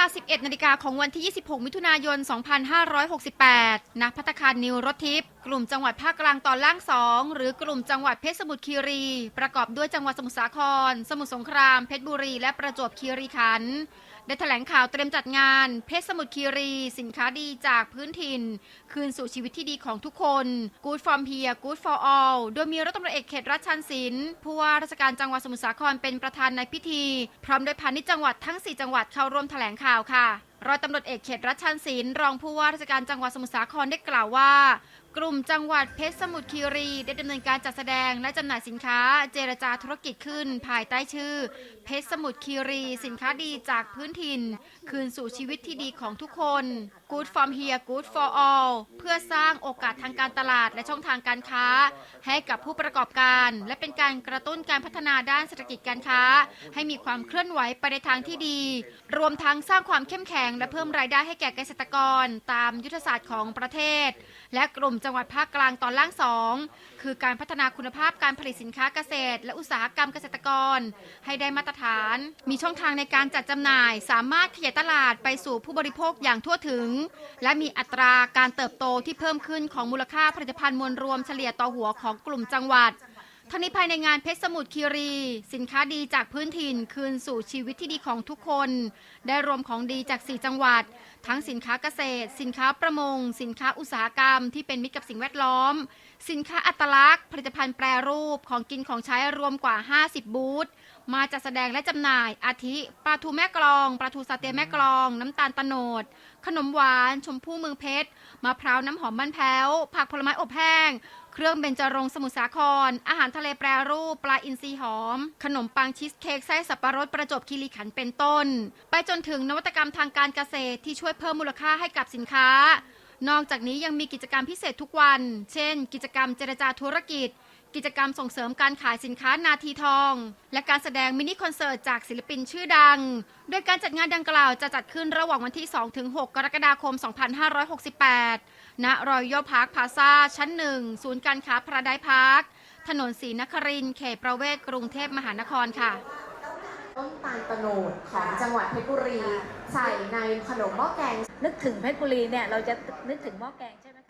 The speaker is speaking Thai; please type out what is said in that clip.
ลา 11 นาฬิกาของวันที่ 26 มิถุนายน 2568 ณ พัตคารนิวรถทิพย์กลุ่มจังหวัดภาคกลางตอนล่าง2หรือกลุ่มจังหวัดเพชรสมุทรคีรี ประกอบด้วยจังหวัดสมุทรสาคร สมุทรสงครามเพชรบุรี และประจวบคีรีขันธ์ได้แถลงข่าวเตรียมจัดงาน เพชรสมุทรคีรี สินค้าดีจากพื้นถิ่น คืนสู่ชีวิตที่ดีของทุกคน Good from here Good for all โดยมีรัฐมนตรีเอกเขตรัชชันศิลป์ผู้ว่าราชการจังหวัดสมุทรสาครเป็นประธานในพิธี พร้อมด้วยพาณิชย์จังหวัดทั้ง 4 จังหวัดเข้าร่วมแถลงข่าวค่ะร้อยตำรวจเอกเขตรัชชันศิลป์รองผู้ว่าราชการจังหวัดสมุทรสาครได้กล่าวว่ากลุ่มจังหวัดเพชรสมุทรคีรีได้ดำเนินการจัดแสดงและจำหน่ายสินค้าเจรจาธุรกิจขึ้น ภายใต้ชื่อ เพชรสมุทรคีรี สินค้าดีจากพื้นถิ่น คืนสู่ชีวิตที่ดีของทุกคน Good from here Good for all เพื่อสร้างโอกาสทางการตลาดและช่องทางการค้า ให้กับผู้ประกอบการ และเป็นการกระตุ้นการพัฒนาด้านเศรษฐกิจการค้า ให้มีความเคลื่อนไหวไปในทางที่ดี รวมทั้งสร้างความเข้มแข็งและเพิ่มรายได้ให้แก่เกษตรกร ตามยุทธศาสตร์ของประเทศ และกลุ่มจังหวัดภาคกลางตอนล่างสองคือการพัฒนาคุณภาพการผลิตสินค้าเกษตร และอุตสาหกรรมเกษตรกร ให้ได้มาตรฐาน มีช่องทางในการจัดจำหน่าย สามารถขยายตลาดไปสู่ผู้บริโภคอย่างทั่วถึง และมีอัตราการเติบโตที่เพิ่มขึ้นของมูลค่าผลิตภัณฑ์มวลรวมเฉลี่ยต่อหัวของกลุ่มจังหวัด ทั้งนี้ภายในงานเพชรสมุทรคีรี สินค้าดีจากพื้นถิ่นคืนสู่ชีวิตที่ดีของทุกคน ได้รวมของดีจาก 4 จังหวัด ทั้งสินค้าเกษตร สินค้าประมง สินค้าอุตสาหกรรมที่เป็นมิตรกับสิ่งแวดล้อม สินค้าอัตลักษณ์ ผลิตภัณฑ์แปรรูปของกินของใช้รวมกว่า 50 บูธมาจัดแสดงและจำหน่าย อาทิปลาทูแม่กลองปลาทูสาเตแม่กลอง น้ำตาลตะโนด ขนมหวาน ชมพู่เมืองเพชรมะพร้าวน้ำหอมบ้านแพ้ว ผักผลไม้อบแห้ง เครื่องเบญจรงสมุทรสาคร อาหารทะเลแปรรูป ปลาอินทรีหอม ขนมปังชีสเค้กไส้สับปะรดประจบคีรีขันเป็นต้น ไปจนถึงนวัตกรรมทางการเกษตรที่ช่วยเพิ่มมูลค่าให้กับสินค้า นอกจากนี้ยังมีกิจกรรมพิเศษทุกวัน เช่น กิจกรรมเจรจาธุรกิจ กิจกรรมส่งเสริมการขายสินค้านาทีทอง และการแสดงมินิคอนเสิร์ตจากศิลปินชื่อดัง โดยการจัดงานดังกล่าวจะจัดขึ้นระหว่างวันที่ 2-6 กรกฎาคม 2568 ณ รอยย่อพาร์คพาซาชั้น1ศูนย์การค้าพระไดพาร์ค ถนนศรีนครินทร์เขตประเวศกรุงเทพมหานครค่ะ ต้นตาลตะโนดของจังหวัดเพชรบุรี ใส่ในขนมหม้อแกง นึกถึงเพชรบุรีเนี่ยเราจะนึกถึงหม้อแกงใช่ไหมคะ